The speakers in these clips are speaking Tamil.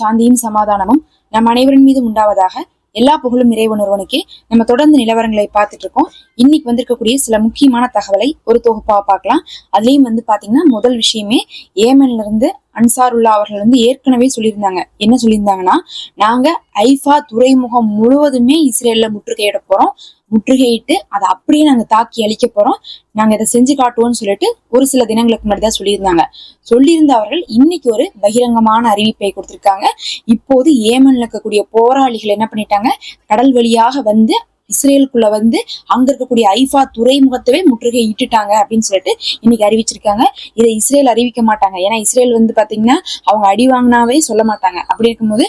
சாந்தியும் சமாதானமும் நம் அனைவரின் மீதும் உண்டாவதாக எல்லா புகழும் இறைவன் ஒருவனுக்கே நம்ம தொடர்ந்து நிலவரங்களை பார்த்துட்டு இருக்கோம். இன்னைக்கு வந்திருக்கக்கூடிய சில முக்கியமான தகவலை ஒரு தொகுப்பா பார்க்கலாம். அதுலயும் வந்து பாத்தீங்கன்னா முதல் விஷயமே ஏமன்ல இருந்து அன்சாருல்லா அவர்கள் வந்து ஏற்கனவே சொல்லியிருந்தாங்க. என்ன சொல்லியிருந்தாங்கன்னா நாங்க ஐஃபா துறைமுகம் முழுவதுமே இஸ்ரேல்ல முற்றுகையிட போறோம். முற்றுகையிட்டு அதை அப்படியே நாங்க தாக்கி அழிக்க போறோம். நாங்க இதை செஞ்சு காட்டுவோம்னு சொல்லிட்டு ஒரு சில தினங்களுக்கு முன்னாடி தான் சொல்லியிருந்தாங்க. சொல்லியிருந்த அவர்கள் இன்னைக்கு ஒரு பகிரங்கமான அறிவிப்பை கொடுத்திருக்காங்க. இப்போது ஏமன்ல இருக்கக்கூடிய போராளிகள் என்ன பண்ணிட்டாங்க? கடல் வழியாக வந்து இஸ்ரேலுக்குள்ள வந்து அங்க இருக்கக்கூடிய ஐஃபா துறைமுகத்தவே முற்றுகை இட்டுட்டாங்க அப்படின்னு சொல்லிட்டு இன்னைக்கு அறிவிச்சிருக்காங்க. இதை இஸ்ரேல் அறிவிக்க மாட்டாங்க. ஏன்னா இஸ்ரேல் வந்து பாத்தீங்கன்னா அவங்க அடி வாங்கினாவே சொல்ல மாட்டாங்க. அப்படி இருக்கும்போது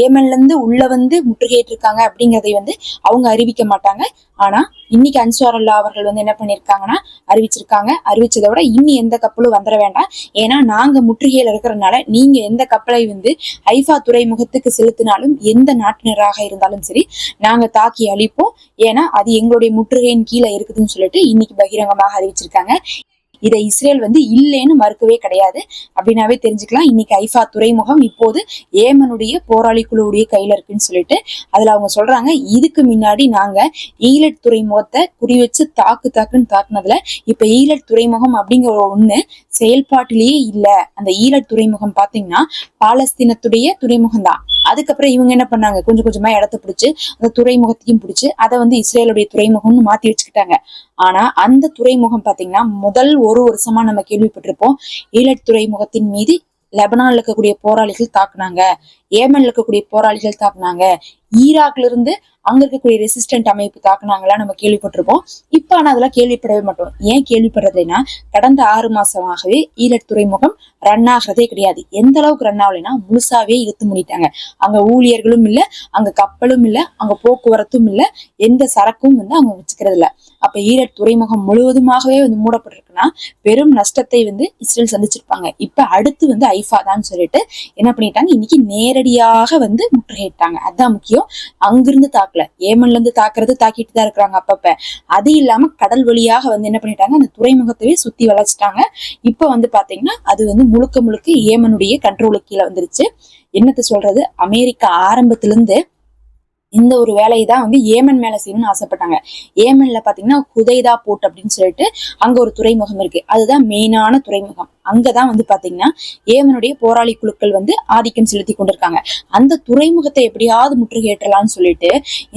ஏமன்லேருந்து இருந்து உள்ள வந்து முற்றுகையிட்டிருக்காங்க அப்படிங்கிறதை வந்து அவங்க அறிவிக்க மாட்டாங்க. ஆனா இன்னைக்கு அன்சுவார் அல்லா அவர்கள் வந்து என்ன பண்ணிருக்காங்கன்னா அறிவிச்சிருக்காங்க. அறிவிச்சதை விட இன்னி எந்த கப்பலும் வந்துட வேண்டாம். ஏன்னா நாங்க முற்றுகையில் இருக்கிறதுனால நீங்க எந்த கப்பலை வந்து ஐஃபா துறைமுகத்துக்கு செலுத்தினாலும் எந்த நாட்டினராக இருந்தாலும் சரி நாங்க தாக்கி அழிப்போம். ஏன்னா அது எங்களுடைய முற்றுகையின் கீழே இருக்குதுன்னு சொல்லிட்டு இன்னைக்கு பகிரங்கமாக அறிவிச்சிருக்காங்க. இதை இஸ்ரேல் வந்து இல்லைன்னு மறுக்கவே கிடையாது. அப்படின்னாவே தெரிஞ்சுக்கலாம். இன்னைக்கு ஐஃபா துறைமுகம் இப்போது ஏமனுடைய போராளி குழுவுடைய கையில இருக்குன்னு சொல்லிட்டு அதுல அவங்க சொல்றாங்க. இதுக்கு முன்னாடி நாங்க ஈலட் துறைமுகத்தை குறி வச்சு தாக்கு தாக்குன்னு தாக்குனதுல இப்ப ஈலட் துறைமுகம் அப்படிங்கிற ஒண்ணு செயல்பாட்டிலேயே இல்ல. அந்த ஈழட் துறைமுகம் பாத்தீங்கன்னா பாலஸ்தீனத்துடைய துறைமுகம் தான். அதுக்கப்புறம் இவங்க என்ன பண்ணாங்க? கொஞ்சம் கொஞ்சமா இடத்த பிடிச்சு அந்த துறைமுகத்தையும் பிடிச்சு அதை வந்து இஸ்ரேலுடைய துறைமுகம்னு மாத்தி வச்சுக்கிட்டாங்க. ஆனா அந்த துறைமுகம் பாத்தீங்கன்னா முதல் ஒரு ஒரு வருஷமா நம்ம கேள்விப்பட்டிருப்போம். ஈழத் துறைமுகத்தின் மீது லெபனான்ல இருக்கக்கூடிய போராளிகள் தாக்குனாங்க. ஏமன்ல இருக்கக்கூடிய போராளிகள் தாக்குனாங்க. ஈராக்ல இருந்து அங்க இருக்கக்கூடிய ரெசிஸ்டன்ட் அமைப்பு தாக்குனாங்களா நம்ம கேள்விப்பட்டிருப்போம். இப்ப ஆனா அதெல்லாம் கேள்விப்படவே மாட்டோம். ஏன் கேள்விப்படுறதுன்னா கடந்த ஆறு மாசமாகவே ஈழத் துறைமுகம் ரன் ஆகிறதே கிடையாது. எந்த அளவுக்கு ரன் ஆகலைன்னா முழுசாவே இழுத்து முடிட்டாங்க. அங்க ஊழியர்களும் இல்ல அங்க கப்பலும் இல்ல அங்க போக்குவரத்தும் இல்ல எந்த சரக்கும் வந்து அவங்க வச்சுக்கிறது இல்ல அப்ப ஈரட் துறைமுகம் முழுவதுமாகவே வந்து மூடப்பட்டிருக்குன்னா பெரும் நஷ்டத்தை வந்து இஸ்ரேல் சந்திச்சிருப்பாங்க. இப்ப அடுத்து வந்து ஐஃபா தான் சொல்லிட்டு என்ன பண்ணிட்டாங்க? இன்னைக்கு நேரடியாக வந்து முற்றுகையிட்டாங்க. அதான் முக்கியம். அங்கிருந்து தாக்கல. ஏமன்ல இருந்து தாக்குறது தாக்கிட்டு தான் இருக்கிறாங்க அப்பப்ப. அது இல்லாம கடல் வழியாக வந்து என்ன பண்ணிட்டாங்க அந்த துறைமுகத்தவே சுத்தி வளைச்சிட்டாங்க இப்ப வந்து பாத்தீங்கன்னா அது வந்து முழுக்க முழுக்க ஏமனுடைய கண்ட்ரோலுக்கு கீழே வந்துருச்சு. என்னத்த சொல்றது? அமெரிக்கா ஆரம்பத்துல இருந்து இந்த ஒரு வேலையை தான் வந்து ஏமன் மேல செய்யணும்னு ஆசைப்பட்டாங்க. ஏமன்ல பாத்தீங்கன்னா குதைதா போட் அப்படின்னு சொல்லிட்டு அங்க ஒரு துறைமுகம் இருக்கு. அதுதான் மெயினான துறைமுகம். அங்கதான் வந்து பாத்தீங்கன்னா ஏமனுடைய போராளி குழுக்கள் வந்து ஆதிக்கம் செலுத்தி கொண்டிருக்காங்க. அந்த துறைமுகத்தை எப்படியாவது முற்றுகையேற்றலாம்னு சொல்லிட்டு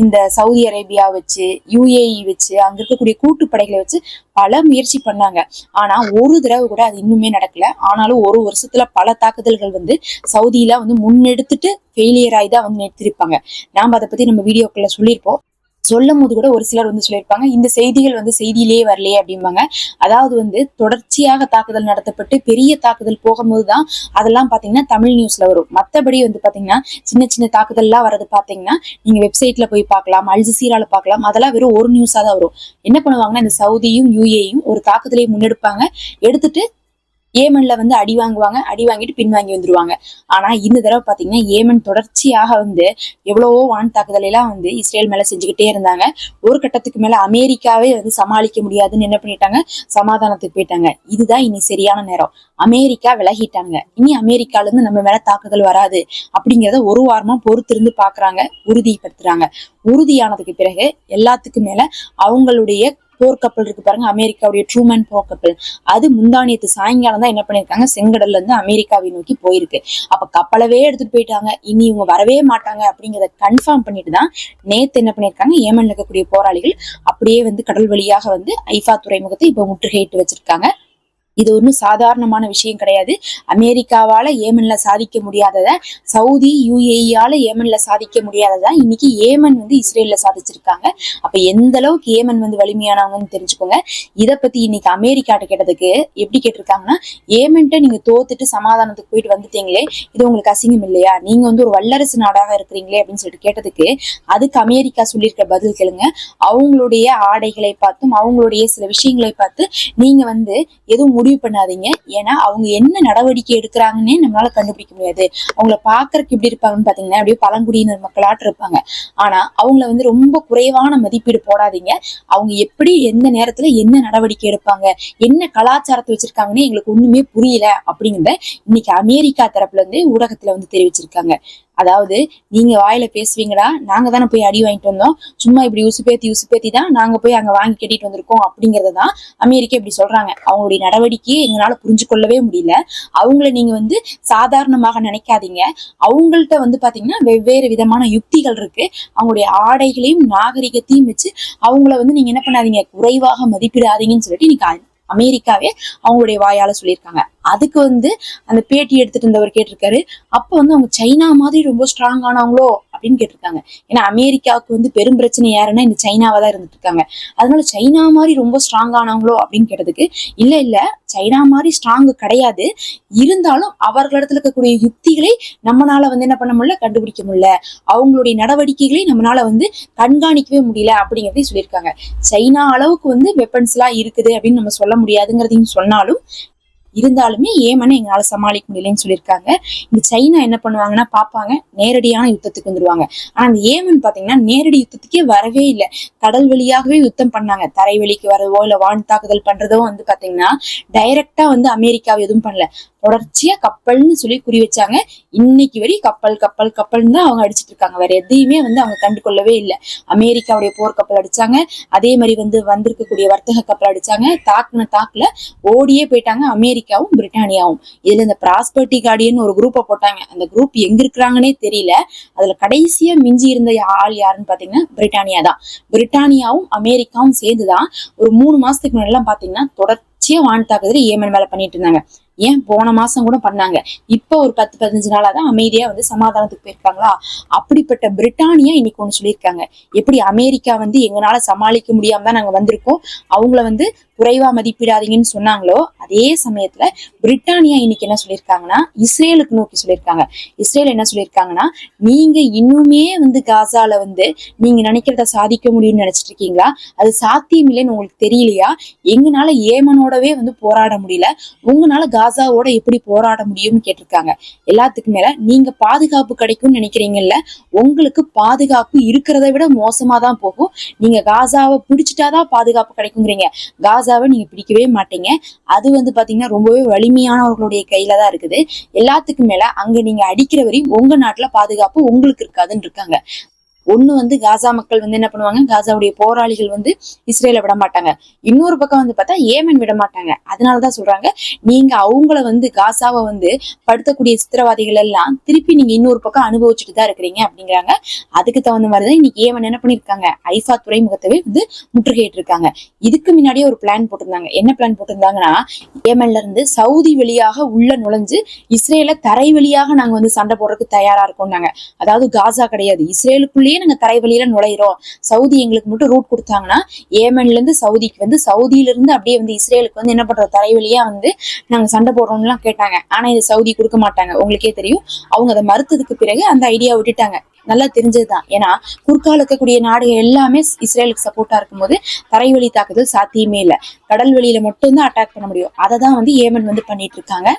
இந்த சவுதி அரேபியா வச்சு யுஏஇ வச்சு அங்க இருக்கக்கூடிய கூட்டுப்படைகளை வச்சு பல முயற்சி பண்ணாங்க. ஆனா ஒரு தடவை கூட அது இன்னுமே நடக்கல. ஆனாலும் ஒரு வருஷத்துல பல தாக்குதல்கள் வந்து சவுதியில வந்து முன்னெடுத்துட்டு ஃபெயிலியர் ஆகி தான் வந்து நிறுத்திருப்பாங்க நாம அதை பத்தி நம்ம வீடியோக்குள்ள சொல்லியிருப்போம். சொல்லும் போது கூட ஒரு சிலர் வந்து சொல்லியிருப்பாங்க இந்த செய்திகள் வந்து செய்தியிலேயே வரலையே அப்படிம்பாங்க. அதாவது வந்து தொடர்ச்சியாக தாக்குதல் நடத்தப்பட்டு பெரிய தாக்குதல் போகும்போது தான் அதெல்லாம் பாத்தீங்கன்னா தமிழ் நியூஸ்ல வரும். மற்றபடி வந்து பாத்தீங்கன்னா சின்ன சின்ன தாக்குதல்லாம் வர்றது பாத்தீங்கன்னா நீங்க வெப்சைட்ல போய் பார்க்கலாம் அல்ஜசீரால பார்க்கலாம் அதெல்லாம் வெறும் ஒரு நியூஸா தான் வரும். என்ன பண்ணுவாங்கன்னா இந்த சவுதியும் யூஏயும் ஒரு தாக்குதலை முன்னெடுப்பாங்க. எடுத்துட்டு ஏமன்ல வந்து அடி வாங்குவாங்க அடி வாங்கிட்டு பின்வாங்கி வந்துருவாங்க. ஆனா இந்த தடவை பாத்தீங்கன்னா ஏமன் தொடர்ச்சியாக வந்து எவ்வளவோ வான் தாக்குதல் எல்லாம் வந்து இஸ்ரேல் மேல செஞ்சுக்கிட்டே இருந்தாங்க. ஒரு கட்டத்துக்கு மேல அமெரிக்காவே வந்து சமாளிக்க முடியாதுன்னு என்ன பண்ணிட்டாங்க? சமாதானத்துக்கு போயிட்டாங்க. இதுதான் இனி சரியான நேரம். அமெரிக்கா விலகிட்டாங்க இனி அமெரிக்கால இருந்து நம்ம மேல தாக்குதல் வராது அப்படிங்கிறத ஒரு வாரமா பொறுத்திருந்து பாக்குறாங்க உறுதிப்படுத்துறாங்க. உறுதியானதுக்கு பிறகு எல்லாத்துக்கும் மேல அவங்களுடைய போர்க்கப்பல் இருக்கு பாருங்க அமெரிக்காவுடைய ட்ரூமன் போர்க்கப்பல் அது முந்தானியத்து சாயங்காலம் தான் என்ன பண்ணிருக்காங்க செங்கடல்ல இருந்து அமெரிக்காவை நோக்கி போயிருக்கு. அப்ப கப்பலவே எடுத்துட்டு போயிட்டாங்க. இனி இவங்க வரவே மாட்டாங்க அப்படிங்கிறத கன்ஃபார்ம் பண்ணிட்டு தான் நேத்து என்ன பண்ணிருக்காங்க ஏமன்ல இருக்கக்கூடிய போராளிகள் அப்படியே வந்து கடல் வழியாக வந்து ஐஃபா துறைமுகத்தை இப்ப முற்றுகையிட்டு வச்சிருக்காங்க. இது ஒன்றும் சாதாரணமான விஷயம் கிடையாது. அமெரிக்காவால ஏமன்ல சாதிக்க முடியாதத சவுதி யுஏஇயால ஏமனில் சாதிக்க முடியாததா இன்னைக்கு ஏமன் வந்து இஸ்ரேலில் சாதிச்சிருக்காங்க. அப்ப எந்த அளவுக்கு ஏமன் வந்து வலிமையானவங்கன்னு தெரிஞ்சுக்கோங்க. இதை பத்தி இன்னைக்கு அமெரிக்காட்ட கேட்டதுக்கு எப்படி கேட்டிருக்காங்கன்னா ஏமன்ட்ட நீங்க தோத்துட்டு சமாதானத்துக்கு போயிட்டு வந்துட்டீங்களே இது உங்களுக்கு அசிங்கம் இல்லையா? நீங்க வந்து ஒரு வல்லரசு நாடாக இருக்கிறீங்களே அப்படின்னு சொல்லிட்டு கேட்டதுக்கு அதுக்கு அமெரிக்கா சொல்லியிருக்க பதில் கேளுங்க. அவங்களுடைய ஆடைகளை பார்த்தும் அவங்களுடைய சில விஷயங்களை பார்த்து நீங்க வந்து எதுவும் முடிவு பண்ணாதீங்க. ஏன்னா அவங்க என்ன நடவடிக்கை எடுக்கிறாங்கன்னே நம்மளால கண்டுபிடிக்க முடியாது. அவங்கள பாக்குறதுக்கு எப்படி இருப்பாங்கன்னு பாத்தீங்கன்னா அப்படியே பழங்குடியினர் மக்களாட்டு இருப்பாங்க. ஆனா அவங்கள வந்து ரொம்ப குறைவான மதிப்பீடு போடாதீங்க. அவங்க எப்படி எந்த நேரத்துல என்ன நடவடிக்கை எடுப்பாங்க என்ன கலாச்சாரத்தை வச்சிருக்காங்கன்னு எங்களுக்கு ஒண்ணுமே புரியல அப்படிங்கிறத இன்னைக்கு அமெரிக்கா தரப்புல இருந்து ஊடகத்துல வந்து தெரிவிச்சிருக்காங்க. அதாவது நீங்க வாயில பேசுவீங்களா நாங்க தானே போய் அடி வாங்கிட்டு வந்தோம். சும்மா இப்படி உசுப்பேத்தி உசுப்பேத்தி தான் நாங்க போய் அங்க வாங்கி கட்டிட்டு வந்திருக்கோம் அப்படிங்கறத தான் அமெரிக்கா இப்படி சொல்றாங்க. அவங்களுடைய நடவடிக்கையை எங்களால புரிஞ்சு கொள்ளவே முடியல. அவங்கள நீங்க வந்து சாதாரணமாக நினைக்காதீங்க. அவங்கள்ட்ட வந்து பாத்தீங்கன்னா வெவ்வேறு விதமான யுக்திகள் இருக்கு. அவங்களுடைய ஆடைகளையும் நாகரிகத்தையும் வச்சு அவங்கள வந்து நீங்க என்ன பண்ணாதீங்க? குறைவாக மதிப்பிடாதீங்கன்னு சொல்லிட்டு இன்னைக்கு அமெரிக்காவே அவங்களுடைய வாயால சொல்லியிருக்காங்க. அதுக்கு வந்து அந்த பேட்டி எடுத்துட்டு இருந்தவர் கேட்டிருக்காரு. அப்ப வந்து அவங்க சைனா மாதிரி ரொம்ப ஸ்ட்ராங் ஆனவங்களோ அப்படின்னு கேட்டிருக்காங்க. ஏன்னா அமெரிக்காவுக்கு வந்து பெரும் பிரச்சனை யாருன்னா இந்த சைனாவா தான் இருந்துட்டு இருக்காங்க அதனால சைனா மாதிரி ரொம்ப ஸ்ட்ராங் ஆனவங்களோ அப்படின்னு கேட்டதுக்கு இல்ல இல்ல சைனா மாதிரி ஸ்ட்ராங் கிடையாது. இருந்தாலும் அவர்களிடத்துல இருக்கக்கூடிய யுக்திகளை நம்மளால வந்து என்ன பண்ண முடியல கண்டுபிடிக்க முடியல. அவங்களுடைய நடவடிக்கைகளை நம்மளால வந்து கண்காணிக்கவே முடியல அப்படிங்கறதையும் சொல்லியிருக்காங்க. சைனா அளவுக்கு வந்து வெப்பன்ஸ் எல்லாம் இருக்குது அப்படின்னு நம்ம சொல்ல முடியாதுங்கிறதையும் சொன்னாலும் இருந்தாலுமே ஏமனை எங்களால் சமாளிக்க முடியலன்னு சொல்லியிருக்காங்க. இந்த சைனா என்ன பண்ணுவாங்கன்னா பார்ப்பாங்க நேரடியான யுத்தத்துக்கு வந்துருவாங்க. ஆனால் அந்த ஏமன் பார்த்தீங்கன்னா நேரடி யுத்தத்துக்கே வரவே இல்லை. கடல் வழியாகவே யுத்தம் பண்ணாங்க. தரை வழிக்கு வரதோ இல்லை வான் தாக்குதல் பண்ணுறதோ வந்து பார்த்தீங்கன்னா டைரக்டா வந்து அமெரிக்காவை எதுவும் பண்ணல. தொடர்ச்சியா கப்பல்னு சொல்லி குறி வச்சாங்க. இன்னைக்கு வரை கப்பல் கப்பல் கப்பல்னு தான் அவங்க அடிச்சிட்டு இருக்காங்க. வேற எதையுமே வந்து அவங்க கண்டுகொள்ளவே இல்லை. அமெரிக்காவுடைய போர் கப்பல் அடிச்சாங்க. அதே மாதிரி வந்து வந்திருக்கக்கூடிய வர்த்தக கப்பல் அடிச்சாங்க. தாக்குன தாக்குல ஓடியே போயிட்டாங்க அமெரிக்கா அமெரிக்காவும் பிரிட்டானியாவும். இதுல இந்த பிராஸ்பர்ட்டி கார்டியன் ஒரு குரூப்பை போட்டாங்க. அந்த குரூப் எங்க இருக்கிறாங்கன்னே தெரியல. அதுல கடைசியா மிஞ்சி இருந்த ஆள் யாருன்னு பாத்தீங்கன்னா பிரிட்டானியா தான். பிரிட்டானியாவும் அமெரிக்காவும் சேர்ந்துதான் ஒரு மூணு மாசத்துக்கு முன்னாடி எல்லாம் பாத்தீங்கன்னா தொடர்ச்சியா வான் தாக்குதல் ஏமன் மேல பண்ணிட்டு இருந்தாங்க. ஏன்? போன மாசம் கூட பண்ணாங்க. இப்ப ஒரு பத்து பதினஞ்சு நாளா தான் அமைதியா வந்து சமாதானத்துக்கு போயிருக்காங்களா? அப்படிப்பட்ட பிரிட்டானியா இன்னைக்கு ஒண்ணு சொல்லியிருக்காங்க. எப்படி அமெரிக்கா வந்து எங்களால சமாளிக்க முடியாம தான் நாங்க வந்திருக்கோம்? அவங்கள வந்து குறைவா மதிப்பிடாதீங்கன்னு சொன்னாங்களோ அதே சமயத்துல பிரிட்டானியா இன்னைக்கு என்ன சொல்லியிருக்காங்கன்னா இஸ்ரேலுக்கு நோக்கி சொல்லியிருக்காங்க. இஸ்ரேல் என்ன சொல்லியிருக்காங்கன்னா நீங்க இன்னுமே வந்து காசால வந்து நீங்க நினைக்கிறத சாதிக்க முடியும்னு நினைச்சிட்டு இருக்கீங்களா? அது சாத்தியம் இல்லைன்னு உங்களுக்கு தெரியலையா? எங்கனால ஏமனோடவே வந்து போராட முடியல. உங்களால காசாவோட எப்படி போராட முடியும்னு கேட்டிருக்காங்க. எல்லாத்துக்கு மேல நீங்க பாதுகாப்பு கிடைக்கும்னு நினைக்கிறீங்கல்ல உங்களுக்கு பாதுகாப்பு இருக்கிறத விட மோசமா தான் போகும். நீங்க காசாவை பிடிச்சிட்டாதான் பாதுகாப்பு கிடைக்குங்கிறீங்க. காசாவை நீங்க பிடிக்கவே மாட்டீங்க. அது வந்து பாத்தீங்கன்னா ரொம்பவே வலிமையானவர்களுடைய கையில தான் இருக்குது. எல்லாத்துக்கும் மேல அங்க நீங்க அடிக்கிற வரையும் உங்க நாட்டுல பாதுகாப்பு உங்களுக்கு இருக்காதுன்னு இருக்காங்க. ஒண்ணு வந்து காசா மக்கள் வந்து என்ன பண்ணுவாங்க? காசாவுடைய போராளிகள் வந்து இஸ்ரேல விட மாட்டாங்க இன்னொரு பக்கம் வந்து பார்த்தா ஏமன் விட மாட்டாங்க அதனாலதான் சொல்றாங்க நீங்க அவங்கள வந்து காசாவை வந்து படுத்தக்கூடிய சித்திரவாதிகள் எல்லாம் திருப்பி நீங்க இன்னொரு பக்கம் அனுபவிச்சுட்டு தான் இருக்கிறீங்க அப்படிங்கிறாங்க. அதுக்கு தகுந்த மாதிரிதான் இன்னைக்கு ஏமன் என்ன பண்ணிருக்காங்க ஐஃபா துறைமுகத்தவே வந்து முற்றுகையிட்டு இருக்காங்க இதுக்கு முன்னாடியே ஒரு பிளான் போட்டிருந்தாங்க. என்ன பிளான் போட்டிருந்தாங்கன்னா ஏமன்ல இருந்து சவுதி வழியாக உள்ள நுழைஞ்சு இஸ்ரேல தரை வழியாக நாங்க வந்து சண்டை போடுறதுக்கு தயாரா இருக்கோம்னாங்க. அதாவது காசா கிடையாது. இஸ்ரேலுக்குள்ளேயே நாங்க தரை வழியில நுழையிறோம். சவுதி எங்களுக்கு மட்டும் ரூட் கொடுத்தாங்கன்னா ஏமன்ல இருந்து சவுதிக்கு வந்து சவுதியில இருந்து அப்படியே வந்து இஸ்ரேலுக்கு வந்து என்ன பண்றோம் தரை வழியா வந்து நாங்க சண்டை போடுறோம்லாம் கேட்டாங்க. ஆனா இது சவுதி கொடுக்க மாட்டாங்க. உங்களுக்கே தெரியும். அவங்க அதை மறுத்ததுக்கு பிறகு அந்த ஐடியா விட்டுட்டாங்க. நல்லா தெரிஞ்சதுதான். ஏன்னா குறுக்கால இருக்கக்கூடிய நாடுகள் எல்லாமே இஸ்ரேலுக்கு சப்போர்ட்டா இருக்கும்போது தரைவழி தாக்குதல் சாத்தியமே இல்லை. கடல் வழியில மட்டும்தான் அட்டாக் பண்ண முடியும். அதை தான் வந்து ஏமன் வந்து பண்ணிட்டு இருக்காங்க.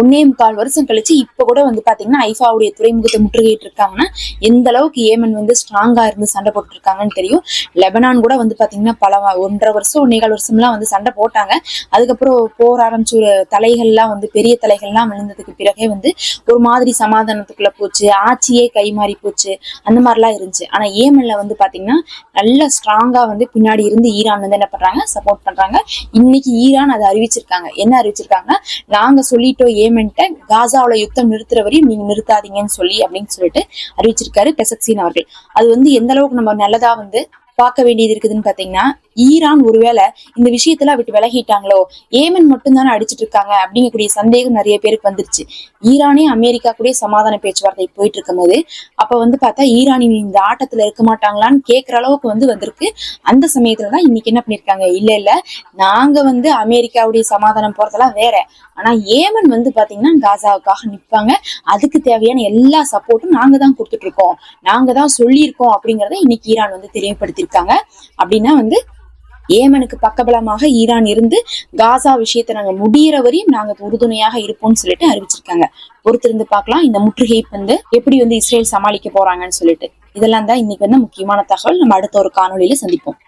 ஒன்னே முக்கால் வருஷம் கழிச்சு இப்ப கூட வந்து பாத்தீங்கன்னா ஐஃபாவுடைய துறைமுகத்தை முற்றுகையிட்டு இருக்காங்கன்னா எந்த அளவுக்கு ஏமன் வந்து ஸ்ட்ராங்கா இருந்து சண்டை போட்டுருக்காங்கன்னு தெரியும். லெபனான் கூட வந்து பாத்தீங்கன்னா பல ஒன்றரை வருஷம் ஒன்னேகால் வருஷம்லாம் வந்து சண்டை போட்டாங்க. அதுக்கப்புறம் போர் ஆரம்பிச்சு ஒரு தலைகள்லாம் வந்து பெரிய தலைகள்லாம் விழுந்ததுக்கு பிறகே வந்து ஒரு மாதிரி சமாதானத்துக்குள்ள போச்சு. ஆட்சியே கை மாறி போச்சு. அந்த மாதிரிலாம் இருந்துச்சு. ஆனா ஏமன்ல வந்து பாத்தீங்கன்னா நல்ல ஸ்ட்ராங்கா வந்து பின்னாடி இருந்து ஈரான் வந்து என்ன பண்றாங்க? சப்போர்ட் பண்றாங்க. இன்னைக்கு ஈரான் அதை அறிவிச்சிருக்காங்க. என்ன அறிவிச்சிருக்காங்க நாங்க சொல்லிட்டோம் ஏமென்ட்ட காசாவுல யுத்தம் நிறுத்துற வரையும் நீங்க நிறுத்தாதீங்கன்னு சொல்லி அப்படின்னு சொல்லிட்டு அறிவிச்சிருக்காரு பெசக்சீன் அவர்கள். அது வந்து எந்த அளவுக்கு நம்ம நல்லதா வந்து பார்க்க வேண்டியது இருக்குதுன்னு பாத்தீங்கன்னா ஈரான் ஒருவேளை இந்த விஷயத்துல விட்டு விலகிட்டாங்களோ? ஏமன் மட்டும்தானே அடிச்சிட்டு இருக்காங்க அப்படிங்கக்கூடிய சந்தேகம் நிறைய பேருக்கு வந்துருச்சு. ஈரானே அமெரிக்கா கூட சமாதான பேச்சுவார்த்தை போயிட்டு இருக்கும் போது அப்ப வந்து பார்த்தா ஈரானின் இந்த ஆட்டத்துல இருக்க மாட்டாங்களான்னு கேட்கற அளவுக்கு வந்து வந்திருக்கு. அந்த சமயத்துல தான் இன்னைக்கு என்ன பண்ணிருக்காங்க? இல்ல இல்ல நாங்க வந்து அமெரிக்காவுடைய சமாதானம் போறதெல்லாம் வேற. ஆனா ஏமன் வந்து பாத்தீங்கன்னா காசாவுக்காக நிப்பாங்க. அதுக்கு தேவையான எல்லா சப்போர்ட்டும் நாங்க தான் கொடுத்துட்டு இருக்கோம். நாங்க தான் சொல்லியிருக்கோம் அப்படிங்கறத இன்னைக்கு ஈரான் வந்து தெளிவுபடுத்தியிருக்காங்க. அப்படின்னா வந்து ஏமனுக்கு பக்கபலமாக ஈரான் இருந்து காசா விஷயத்தை நாங்க முடியிற வரையும் நாங்க உறுதுணையாக இருப்போம்னு சொல்லிட்டு அறிவிச்சிருக்காங்க. பொறுத்திருந்து பார்க்கலாம். இந்த முற்றுகை வந்து எப்படி வந்து இஸ்ரேல் சமாளிக்க போறாங்கன்னு சொல்லிட்டு. இதெல்லாம் தான் இன்னைக்கு வந்து முக்கியமான தகவல். நம்ம அடுத்த ஒரு காணொலியில சந்திப்போம்.